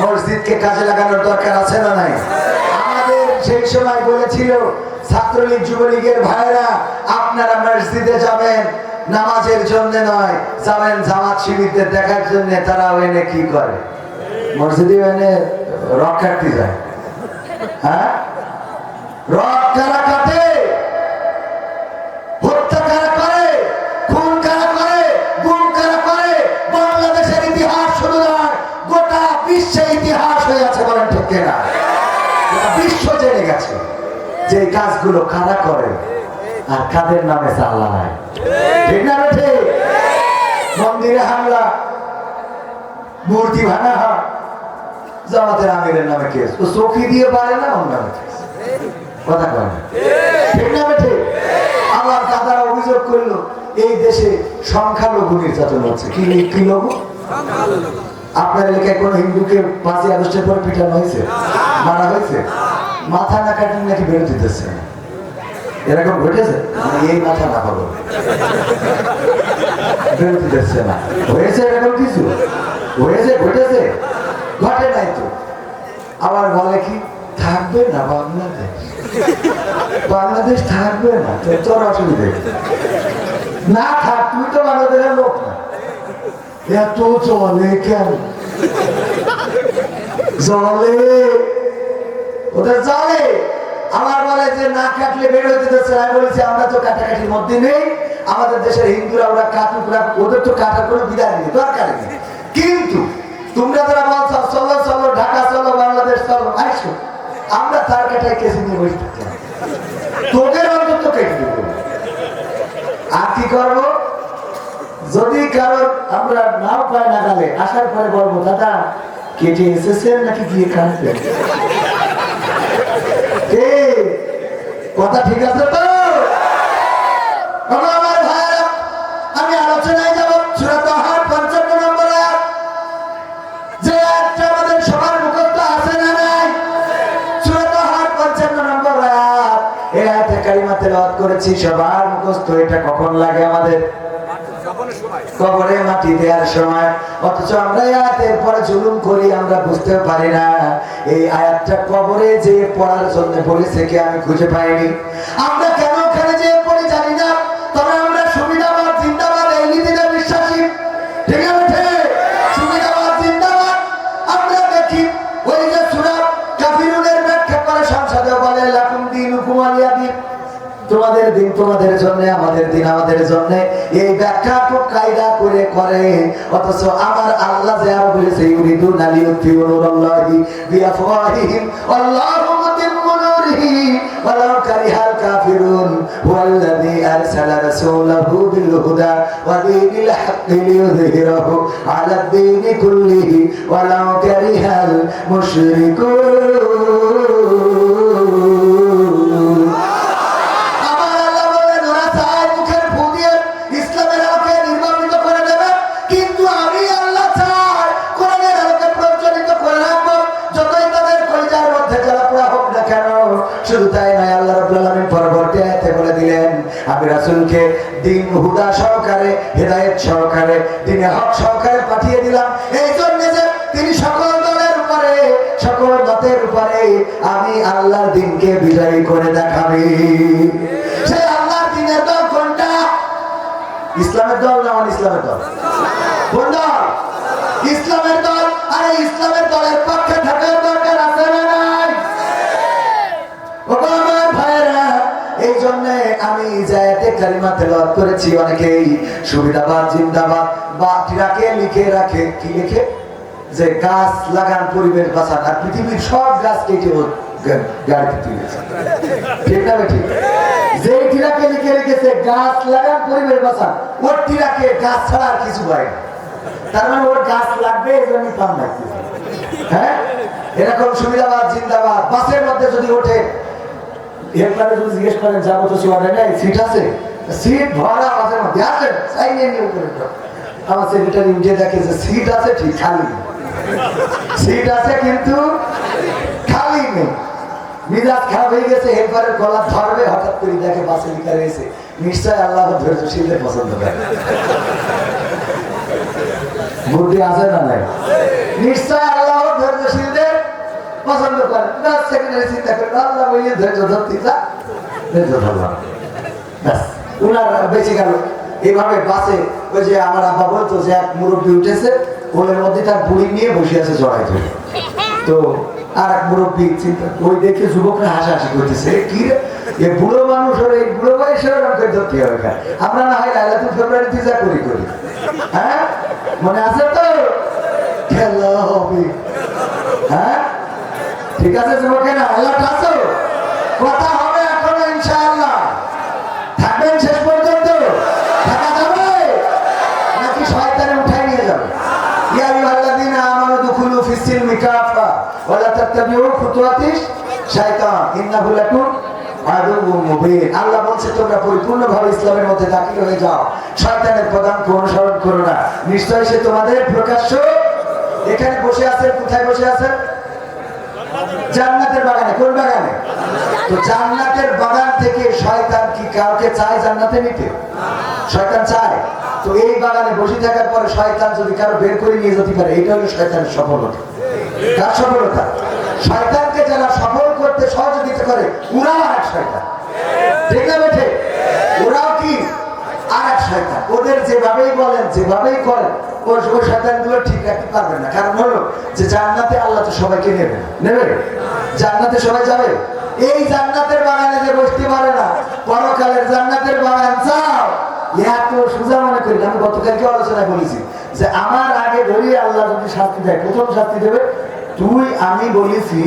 মসজিদকে কাজে লাগানোর দরকার আছে না নাই? আমাদের সেই সময় বলেছিল, ছাত্রলীগ, যুবলীগের ভাইরা আপনারা মসজিদে যাবেন, নামাজের জন্য নয়, যাবেন জামাত শিবিরদের দেখার জন্য তারা এনে কি করে? মসজিদে এনে রক কাটতে যায়। হ্যাঁ? রক কারা কাটে। ঠিক গোটা বিশ্ব জেনে গেছে যে কাজগুলো কারা করে আর কাদের নামে না মন্দিরে হামলা, মূর্তি ভাঙা হয় জামাতের আমিরের নামে কেস। ও চোখি দিয়ে পারে না কথা কয় না? ঠিক না দাদারা অভিযোগ করল, এই দেশে সংখ্যালঘু নির্যাতন হচ্ছে। কি কি লঘু আপনার এলাকায় কোন হিন্দুকে পাঁচই আগস্টের পর পিটানো হয়েছে? মারা হয়েছে? মাথা না কাটলে নাকি বেরোতে দিতেছে? এরকম ঘটেছে? এই মাথা না পাবো বেরোতে দিচ্ছে না। হয়েছে এরকম কিছু? হয়েছে, ঘটেছে? ঘটে নাই তো। আবার বলে কি, থাকবে না বাংলাদেশ? বাংলাদেশ থাকবে না, তো তোর অসুবিধা না থাক, তুই তো বাংলাদেশের লোক না। এত চলে কেন? জলে ওদের জলে। আমার বলে যে না কাটলে বের হইতে দিচ্ছে আমি বলেছি, আমরা তো কাটাকাটির মধ্যে নেই। আমাদের দেশের হিন্দুরা, ওরা কাটুক ওদের তো কাটার কোনো বিধান নেই, দরকার নেই। কিন্তু তোমরা যারা বলছো, চলো চলো, ঢাকা চলো, বাংলাদেশ চলো, আইসো। আমরা তার কাটায় কেসে নিয়ে বসে থাকলাম তোদের অন্তত কেটে দেবো আর কি করব? যদি কারোর আমরা নাও পাই না গালে, আসার পরে বলব, দাদা, কেটে এসেছেন নাকি গিয়ে কাটবেন কথা ঠিক আছে তো? আমাদের সবার না নম্বর করেছি, সবার মুখস্থ, এটা কখন লাগে আমাদের? কবরে মাটি দেওয়ার সময়, অথচ আমরা আয়াতের পরে জুলুম করি, আমরা বুঝতে পারি না। এই আয়াতটা কবরে যে পড়ার জন্য পড়েছে কি আমি খুঁজে পাইনি। আমরা তোমাদের দিন তোমাদের জন্য, আমাদের দিন আমাদের জন্য। এই ব্যাখ্যা খুব কায়দা করে করে। অথচ আমার আল্লাহ যে আর বলেছে ইউরিদু নালি উত্তিউনুল্লাহি বিআফওয়াহিহিম, আল্লাহু মুতিম্মু নূরিহি, ওয়ালাউ কারিহাল কাফিরুন, হুয়াল্লাযী আরসালা রাসূলাহু বিল হুদা ওয়া দীনিল হাক্কি লিইয়ুযহিরাহু আলা দ্দীনি কুল্লিহি শুধু তাই নয়, আল্লাহ রাব্বুল আলামিন পরবর্তী আয়াতে বলে দিলেন, আমি রাসূলকে দিন হুদা সহকারে, হেদায়েত সহকারে, দিনে হক সহকারে পাঠিয়ে দিলাম। এই জন্য যে তিনি সকল দলের উপরে, সকল মতের উপরে আমি আল্লাহর দিনকে বিজয়ী করে দেখাবি। সেই আল্লাহর দিনের দল কোনটা? ইসলামের দল না ইসলামের দল? কোন দল? ইসলামের দল। আরে ইসলামের দলের পক্ষে জন্য আমি জায়াতে কালিমা তেলাওয়াত করেছি অনেকেই। সুবিধাবাদ, জিন্দাবাদ। বা ট্রাকে লিখে রাখে। কি লিখে? যে গাছ লাগান পরিবেশ বাঁচান। আর পৃথিবীর সব গাছ কেটে ছাড়া আর কিছু হয় তার মানে ওর গাছ লাগবে হ্যাঁ? এরকম সুবিধাবাদ, জিন্দাবাদ। বাসের মধ্যে যদি ওঠে এরপরে যদি জিজ্ঞেস করেন যাব তো সিওয়ার্ডে নেই সিট আছে। সিট ভরা বাসের মধ্যে আছে। তাই নিয়ে নিয়ে উপরে আমার সেক্রেটারি উঠে দেখে যে সিট আছে ঠিক, খালি সিট আছে কিন্তু খালি নেই। মিজাজ খারাপ হয়ে গেছে, এরপরে গলা ধরবে, হঠাৎ করে দেখে বাসে লিখা রয়েছে। নিশ্চয় আল্লাহ ধৈর্য শীতে পছন্দ করে বুদ্ধি আছে না নাই? নিশ্চয় আল্লাহ ধৈর্য সেকেন্ডারি চিন্তা করে, আল্লাহ বলিয়ে ধৈর্য ধরতে যা। ধৈর্য ধরলাম ব্যাস, উনার বেঁচে গেল। এইভাবে বাসে ওই যে আমার আব্বা বলতো যে এক মুরব্বী উঠেছে ওদের মধ্যে তার বুড়ি নিয়ে বসে আছে জড়াই ধরে। তো আর এক মুরব্বী চিন্তা, ওই দেখে যুবকরা হাসাহাসি করতেছে কি এ বুড়ো মানুষ হলে এই বুড়ো বয়সে ওরকম করে ধরতে হবে? আমরা না হয় লাইলাতুল ফেব্রুয়ারিতে যা করি করি। হ্যাঁ? মনে আছে তো খেলা হবে হ্যাঁ ঠিক আছে যুবকেরা, আল্লাহ আছো। কথা হবে এখন ইনশাআল্লাহ। থাকবেন শেষ পর্যন্ত। থাকা যাবে? নাকি শয়তানে উঠাই নিয়ে যাবে? ইয়া আইয়ুহাল্লাযীনা আমানু দুখুলু ফিস সিলমি কাফা তাত্তাবিউ খুতুওয়াতিশ শাইতান, ইন্নাহু লাকুম আল্লাহ বলছে, তোমরা পরিপূর্ণভাবে ইসলামের মধ্যে দাখিল হয়ে যাও। শয়তানের পদাঙ্ক অনুসরণ করো না। নিশ্চয়ই সে তোমাদের প্রকাশ্য এখানে বসে আছেন, কোথায় বসে আছেন? জান্নাতের বাগানে, কোন বাগানে? তো জান্নাতের বাগান থেকে শয়তান কি কাউকে চায় জান্নাতে নিতে? শয়তান চায়। তো এই বাগানে বসে থাকার পরে শয়তান যদি কারও বের করে নিয়ে যেতে পারে, এটা হলো শয়তানের সফলতা। কার সফলতা? শয়তানকে যারা সফল করতে সহযোগিতা করে, ওরাও আর এক শয়তান। ঠিক না বেঠে? ওরাও কি? আর এক শয়তান। ওদের যেভাবেই বলেন, যেভাবেই করেন ওই ওই শয়তানগুলো ঠিক রাখতে পারবেন না। কারণ হলো যে জান্নাতে আল্লাহ তো সবাইকে নেবে নেবে? জান্নাতে সবাই যাবে? এই জান্নাতের বাগানে যে বসতে পারে না পরকালের জান্নাতের বাগান চাও এত সোজা মনে করি আমি গতকালকে আলোচনা বলেছি যে আমার আগে ধরিয়ে আল্লাহ যদি শাস্তি দেয় প্রথম শাস্তি দেবে। তুই আমি বলেছি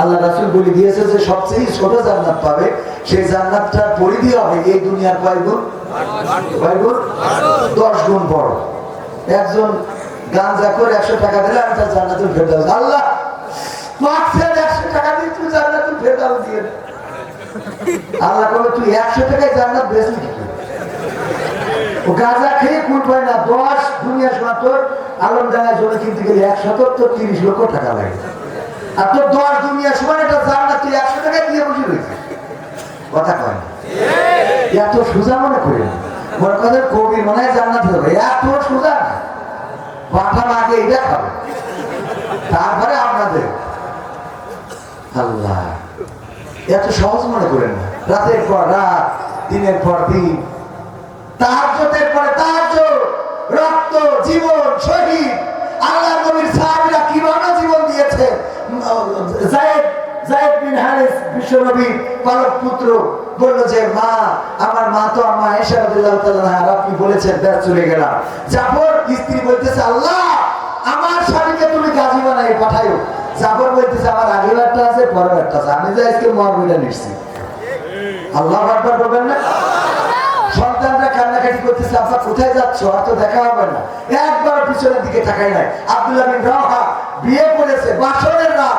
আল্লাহ রাসুল বলে দিয়েছে যে সবচেয়ে ছোট জান্নাত পাবে সেই জান্নাতটার পরিধি হবে এই দুনিয়ার কয় গুণ? কয় গুণ। দশ গুণ বড়। একজন গাঞ্জা করে একশো টাকা দিলে আমি তার জান্নাতুল ফেরদাউস। আল্লাহ একশো টাকা দিয়ে তুই জান্নাতুল ফেরদাউস দিয়ে। আল্লাহ বলে তুই একশো টাকায় জান্নাত বেশি গাঁজা খেয়ে কুল পায় না, দশ সময় তোর, আলম ডাঙায় জমি কিনতে গেলে একশো তো তিরিশ লক্ষ টাকা লাগে। আর তোর দশ দুনিয়ার সময় একটা জান্নাত তুই একশো টাকায় দিয়ে বসে রয়েছে কথা কয়। এত সোজা মনে করি না। মনে কবি মনে হয় জান্নাত হবে এত সোজা। না পাঠান আগে এটা খাবে। তারপরে আপনাদের। আল্লাহ। এত সহজ মনে করেন না। রাতের পর রাত, দিনের পর দিন। তাহাজ্জুদের পরে তাহাজ্জুদ। রক্ত, জীবন, শহীদ। আল্লাহ নবীর সাহাবীরা কীভাবে জীবন দিয়েছে? জায়েদ জায়েদ বিন হারিস বিশ্বনবীর পালক পুত্র বলল যে, মা, আমার মা তো রাদিয়াল্লাহু তাআলা আর আপনি বলেছেন, ব্যাস চলে গেলাম। জাফর স্ত্রী বলতেছে, আল্লাহ, আমার স্বামীকে তুমি গাজী বানাই পাঠাইও জাফর বলতেছে, আমার আগের একটা আছে, পরের একটা আছে। আমি যে আজকে মরবিটা নিচ্ছি। আল্লাহ আকবার বলবেন না? সন্তানরা কান্নাকাটি করতেছে, আব্বা, কোথায় যাচ্ছ? আর তো দেখা হবে না। একবার পিছনের দিকে তাকাই নাই। আব্দুল্লাহ বিন রাওহা বিয়ে করেছে বাসনের রাত।